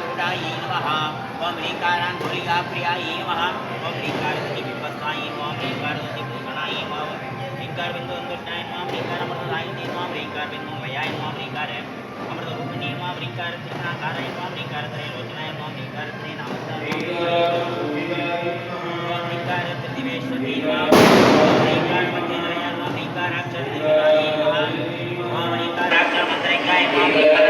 ह्रींकाराङ्गोलिकारूढायै नमः। ओम ह्रींकाराङ्गोलिकाप्रियायै नमः। ओम ह्रींकारवती बिंबस्तायै नमः। ओम ह्रींकारवती भूषणायै नमः। ह्रींकार बिंदु अंगुष्ठाय नमः। ह्रींकार अमृतदायिनी नमः। ह्रींकार बिंदु वयाय नमः। ह्रींकार अमृतरूपिणी नमः। ह्रींकार त्रिपुराकाराय नमः। ह्रींकार त्रयलोचनाय नमः। ह्रींकार त्रयनामस्ताय ह्रींकार प्रतिवेश्वती ह्रींकार मध्येन्द्रय नमः। ह्रींकाराक्षर नमः। ओम ह्रींकाराक्षर मंत्रिकाय नमः। ह्रींकाराक्षर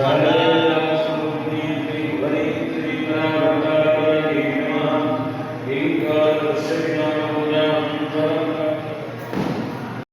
Amen.